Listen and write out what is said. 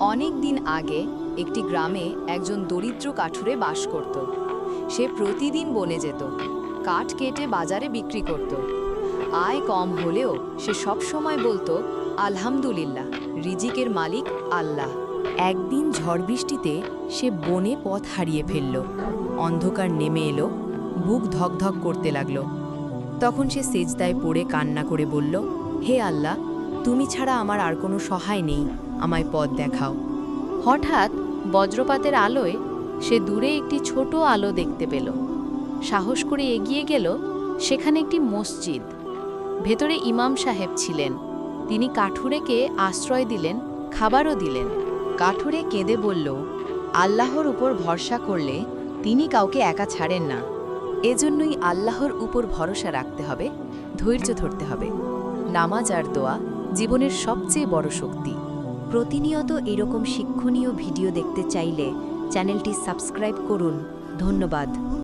অনেক দিন আগে একটি গ্রামে একজন দরিদ্র কাঠুরে বাস করত। সে প্রতিদিন বনে যেত, কাঠ কেটে বাজারে বিক্রি করত। আয় কম হলেও সে সব সময় বলতো, আলহামদুলিল্লাহ, রিজিকের মালিক আল্লাহ। একদিন ঝড় বৃষ্টিতে সে বনে পথ হারিয়ে ফেলল। অন্ধকার নেমে এলো, বুক ধকধক করতে লাগল। তখন সে সেজদায় পড়ে কান্না করে বলল, হে আল্লাহ তুমি ছাড়া আমার আর কোনো সহায় নেই। আমায় পথ দেখাও। হঠাৎ বজ্রপাতের আলোয় সে দূরে একটি ছোট আলো দেখতে পেল। সাহস করে এগিয়ে গেল সেখানে একটি মসজিদ। ভেতরে ইমাম সাহেব ছিলেন। তিনি কাঠুরেকে আশ্রয় দিলেন, খাবারও দিলেন। কাঠুরে কেঁদে বলল, আল্লাহর উপর ভরসা করলে তিনি কাউকে একা ছাড়েন না। এজন্যই আল্লাহর উপর ভরসা রাখতে হবে, ধৈর্য ধরতে হবে। নামাজ আর দোয়া জীবনের সবচেয়ে বড় শক্তি। প্রতিনিয়ত এরকম শিক্ষণীয় ভিডিও দেখতে চাইলে চ্যানেলটি সাবস্ক্রাইব করুন। ধন্যবাদ।